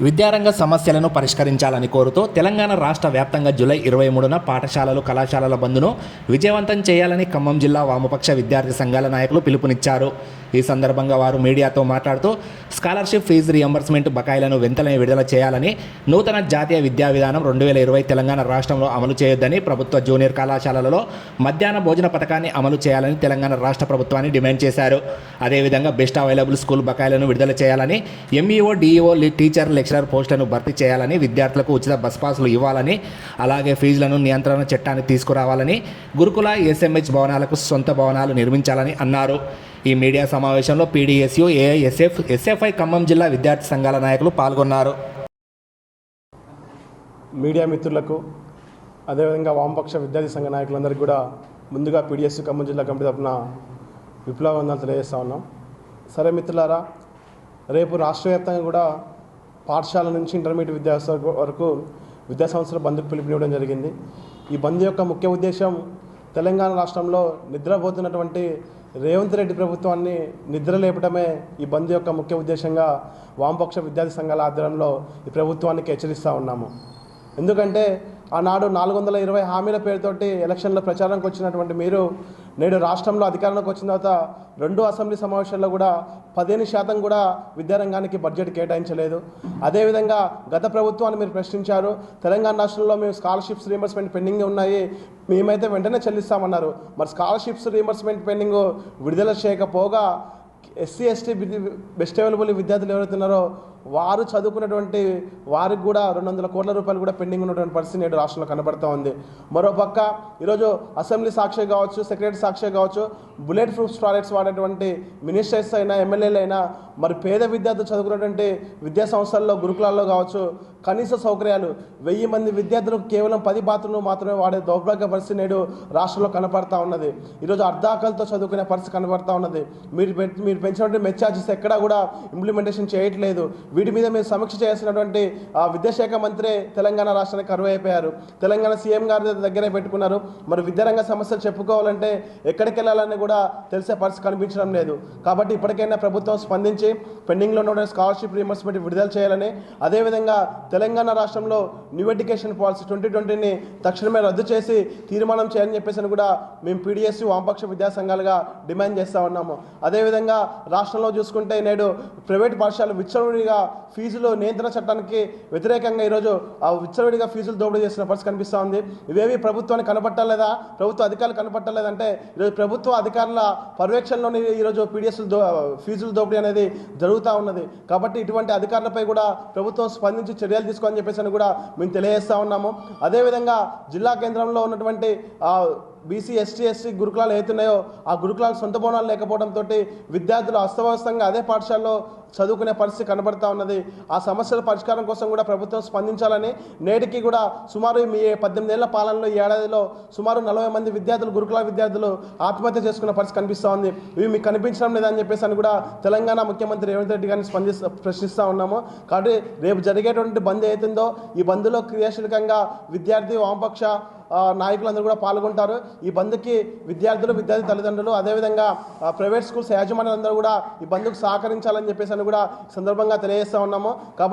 విద్యారంగ సమస్యలను పరిష్కరించాలని కోరుతూ తెలంగాణ రాష్ట్ర వ్యాప్తంగా జూలై ఇరవై మూడున పాఠశాలలు కళాశాలల బంద్ను విజయవంతం చేయాలని ఖమ్మం జిల్లా వామపక్ష విద్యార్థి సంఘాల నాయకులు పిలుపునిచ్చారు. ఈ సందర్భంగా వారు మీడియాతో మాట్లాడుతూ స్కాలర్షిప్ ఫీజు రియంబర్స్మెంట్ బకాయిలను వెంటనే విడుదల చేయాలని నూతన జాతీయ విద్యా విధానం రెండు వేల ఇరవై తెలంగాణ రాష్ట్రంలో అమలు చేయొద్దని ప్రభుత్వ జూనియర్ కళాశాలలలో మధ్యాహ్న భోజన పథకాన్ని అమలు చేయాలని తెలంగాణ రాష్ట్ర ప్రభుత్వాన్ని డిమాండ్ చేశారు. అదేవిధంగా బెస్ట్ అవైలబుల్ స్కూల్ బకాయిలను విడుదల చేయాలని ఎంఈఓ డిఈఓ టీచర్ లెక్చరర్ పోస్టులను భర్తీ చేయాలని విద్యార్థులకు ఉచిత బస్ పాసులు ఇవ్వాలని అలాగే ఫీజులను నియంత్రణ చట్టాన్ని తీసుకురావాలని గురుకుల ఎస్ఎంహెచ్ భవనాలకు సొంత భవనాలు నిర్మించాలని అన్నారు. ఈ మీడియా సమావేశంలో పీడీఎస్యు ఏఐఎస్ఎఫ్ ఎస్ఎఫ్ఐ ఖమ్మం జిల్లా విద్యార్థి సంఘాల నాయకులు పాల్గొన్నారు. మీడియా మిత్రులకు అదేవిధంగా వామపక్ష విద్యార్థి సంఘ నాయకులందరికీ కూడా ముందుగా పీడిఎస్ ఖమ్మం జిల్లా కమిటీ తరఫున విప్లవందనలు తెలియజేస్తా ఉన్నాం. సరే మిత్రులారా రేపు రాష్ట్ర వ్యాప్తంగా కూడా పాఠశాల నుంచి ఇంటర్మీడియట్ విద్యాస వరకు విద్యా సంవత్సరం బంద్కు పిలుపునివ్వడం జరిగింది. ఈ బంద్ యొక్క ముఖ్య ఉద్దేశం తెలంగాణ రాష్ట్రంలో నిద్రపోతున్నటువంటి రేవంత్ రెడ్డి ప్రభుత్వాన్ని నిద్ర లేపడమే ఈ బంద్ యొక్క ముఖ్య ఉద్దేశంగా వామపక్ష విద్యార్థి సంఘాల ఆధ్వర్యంలో ఈ ప్రభుత్వానికి హెచ్చరిస్తూ ఉన్నాము. ఎందుకంటే ఆనాడు నాలుగు వందల ఇరవై హామీల పేరుతోటి ఎలక్షన్ల ప్రచారానికి వచ్చినటువంటి మీరు నేడు రాష్ట్రంలో అధికారంలోకి వచ్చిన తర్వాత రెండు అసెంబ్లీ సమావేశాల్లో కూడా పదిహేను శాతం కూడా విద్యారంగానికి బడ్జెట్ కేటాయించలేదు. అదేవిధంగా గత ప్రభుత్వాన్ని మీరు ప్రశ్నించారు తెలంగాణ రాష్ట్రంలో మేము స్కాలర్షిప్స్ రీఎంబర్స్మెంట్ పెండింగ్ ఉన్నాయి మేమైతే వెంటనే చెల్లిస్తామన్నారు. మరి స్కాలర్షిప్స్ రీఎంబర్స్మెంట్ పెండింగ్ విడుదల చేయకపోగా ఎస్సీ ఎస్టీ బెస్ట్ అవైలబుల్ విద్యార్థులు ఎవరైతే ఉన్నారో వారు చదువుకున్నటువంటి వారికి కూడా రెండు వందల కోట్ల రూపాయలు కూడా పెండింగ్ ఉన్నటువంటి పరిస్థితి నేడు రాష్ట్రంలో కనబడుతూ ఉంది. మరోపక్క ఈరోజు అసెంబ్లీ సాక్షి కావచ్చు సెక్రటరీ సాక్షి కావచ్చు బుల్లెట్ ప్రూఫ్ టాయిలెట్స్ వాడేటువంటి మినిస్టర్స్ అయినా ఎమ్మెల్యేలు అయినా మరి పేద విద్యార్థులు చదువుకున్నటువంటి విద్యా సంస్థల్లో గురుకులాల్లో కావచ్చు కనీస సౌకర్యాలు వెయ్యి మంది విద్యార్థులకు కేవలం పది బాత్రూమ్లు మాత్రమే వాడే దౌర్భాగ్య పరిస్థితి నేడు రాష్ట్రంలో కనపడతా ఉన్నది. ఈరోజు అర్ధాకలతో చదువుకునే పరిస్థితి కనబడతా ఉన్నది. మీరు మీరు పెంచినటువంటి మెచ్చార్జెస్ ఎక్కడా కూడా ఇంప్లిమెంటేషన్ చేయట్లేదు. వీటి మీద మీరు సమీక్ష చేయాల్సినటువంటి ఆ, విద్యాశాఖ మంత్రి తెలంగాణ రాష్ట్రానికి కరువు అయిపోయారు తెలంగాణ సీఎం గారి దగ్గరే పెట్టుకున్నారు. మరి విద్యారంగ సమస్యలు చెప్పుకోవాలంటే ఎక్కడికి వెళ్ళాలని కూడా తెలిసే పరిస్థితి కనిపించడం లేదు. కాబట్టి ఇప్పటికైనా ప్రభుత్వం స్పందించి పెండింగ్లో ఉన్న స్కాలర్షిప్ రీఎంబర్స్మెంట్ విడుదల చేయాలని అదేవిధంగా తెలంగాణ రాష్ట్రంలో న్యూ ఎడ్యుకేషన్ పాలసీ ట్వంటీ ట్వంటీని తక్షణమే రద్దు చేసి తీర్మానం చేయాలని చెప్పేసి అని కూడా మేము పీడిఎస్సి వామపక్ష విద్యా సంఘాలుగా డిమాండ్ చేస్తూ ఉన్నాము. అదేవిధంగా రాష్ట్రంలో చూసుకుంటే నేడు ప్రైవేట్ పాఠశాలలు విచ్చలవిడిగా ఫీజులు నియంత్రణ చట్టానికి వ్యతిరేకంగా ఈరోజు విచ్చలవిడిగా ఫీజులు దోపిడీ చేసిన పరిస్థితి కనిపిస్తూ ఉంది. ఇవేవి ప్రభుత్వానికి కనపట్టలేదా? ప్రభుత్వ అధికారులు కనపట్టలేదంటే ఈరోజు ప్రభుత్వ అధికారుల పర్యవేక్షణలోని ఈరోజు పీడిఎస్ దో ఫీజుల దోపిడీ అనేది జరుగుతూ ఉన్నది. కాబట్టి ఇటువంటి అధికారులపై కూడా ప్రభుత్వం స్పందించి చర్యలు తీసుకోవాలని చెప్పేసి అని కూడా మేము తెలియజేస్తూ ఉన్నాము. అదేవిధంగా జిల్లా కేంద్రంలో ఉన్నటువంటి బీసీ ఎస్టీ ఎస్టీ గురుకులాలు ఏతున్నాయో ఆ గురుకులాలు సొంత బోనాలు లేకపోవడంతో విద్యార్థులు అస్తవ్యస్తంగా అదే పాఠశాలలో చదువుకునే పరిస్థితి కనబడతా ఉన్నది. ఆ సమస్యల పరిష్కారం కోసం కూడా ప్రభుత్వం స్పందించాలని నేటికి కూడా సుమారు మీ పద్దెనిమిది ఏళ్ళ పాలనలో ఈ ఏడాదిలో సుమారు నలభై మంది విద్యార్థులు గురుకుల విద్యార్థులు ఆత్మహత్య చేసుకున్న పరిస్థితి కనిపిస్తూ ఉంది. ఇవి మీకు కనిపించడం లేదని చెప్పేసి అని కూడా తెలంగాణ ముఖ్యమంత్రి రేవంత్ రెడ్డి గారిని స్పందిస్తూ ప్రశ్నిస్తూ ఉన్నాము. కాబట్టి రేపు జరిగేటువంటి బంద్ ఏతుందో ఈ బంద్లో క్రియాశీలకంగా విద్యార్థి వామపక్ష నాయకులందరూ కూడా పాల్గొంటారు. ఈ బంద్కి విద్యార్థులు విద్యార్థి తల్లిదండ్రులు అదేవిధంగా ప్రైవేట్ స్కూల్స్ యాజమాన్యాలందరూ కూడా ఈ బంద్కు సహకరించాలని చెప్పేసి అని కూడా సందర్భంగా తెలియజేస్తా ఉన్నాము. కాబట్టి